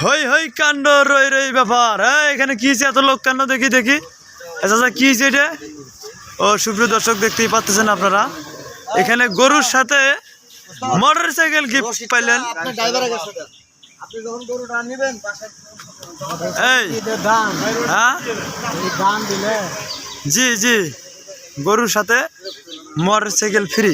হই হই কাণ্ড রই রই ব্যাপার। হ্যাঁ এখানে কি এত লোক কেন? দেখি দেখি। আচ্ছা কি হয়েছে এটা? ও সুপ্রিয় দর্শক দেখতেই পাচ্ছেন আপনারা। এখানে গরুর সাথে মোটর সাইকেল গিফট পাইলেন। হ্যাঁ? জি জি। গরুর সাথে মোটর সাইকেল ফ্রি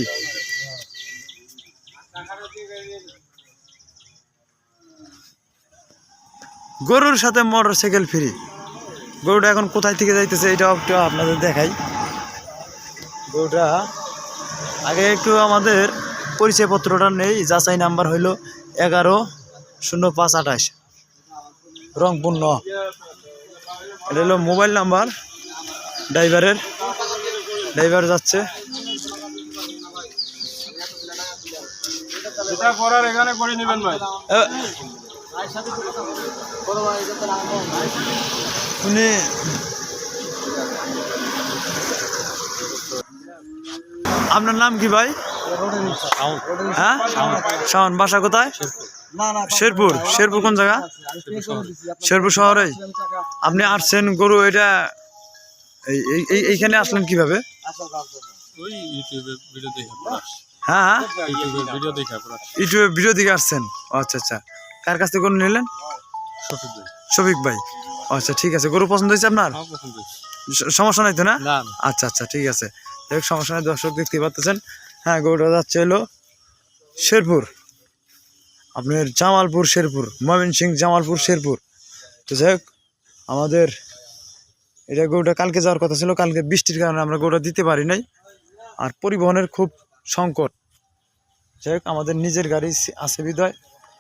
গরুর সাথে মোটর সাইকেল ফ্রি। গরুটা এখন কোথায় থেকে যাইতেছে এটাও একটু আপনাদের দেখাই। গরুটা আগে একটু আমাদের পরিচয়পত্রটা নেই যাচাই নাম্বার হইল এগারো শূন্য পাঁচ আঠাশ রংপুর ন। এটা হলো মোবাইল নাম্বার ড্রাইভারের ড্রাইভার যাচ্ছে। এখানে করে নেবেন ভাই। উনি আপনার নাম কি ভাই? হ্যাঁ? শাওন বাসা কোথায়? শেরপুর। শেরপুর কোন জায়গা? শেরপুর শহরেই আপনি আসছেন গরু এটা এই এই- এই এইখানে আসলেন কীভাবে? হ্যাঁ হ্যাঁ। ইউটিউবে ভিডিও দেখে আসছেন। আচ্ছা আচ্ছা। কার কাছ থেকে গরু নিলেন? শফিক ভাই। আচ্ছা ঠিক আছে। গরু পছন্দ হয়েছে আপনার। স- সমস্যা নাই তো না? আচ্ছা আচ্ছা ঠিক আছে। দেখ সমস্যা নাই দর্শক দেখতে পাচ্ছেন। হ্যাঁ গরুটা যাচ্ছে হলো শেরপুর। আপনার জামালপুর শেরপুর ময়মন সিং জামালপুর শেরপুর। তো যাই হোক আমাদের এটা গরুটা কালকে যাওয়ার কথা ছিল কালকে বৃষ্টির কারণে আমরা গরুটা দিতে পারি নাই। আর পরিবহনের খুব সংকট। যাই হোক আমাদের নিজের গাড়ি আছে বিদয়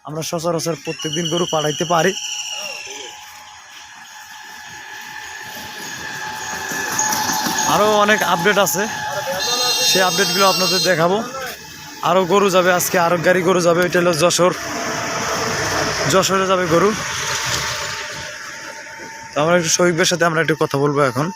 আমরা সচরাচর প্রত্যেকদিন গরু পাঠাইতে পারি। আরও অনেক আপডেট আছে। সেই আপডেটগুলো আপনাদের দেখাবো। আরও গরু যাবে আজকে আরও গাড়ি গরু যাবে এটা হলো যশোর। যশোরে যাবে গরু। তো আমরা একটু শহীদের সাথে আমরা একটু কথা বলব এখন।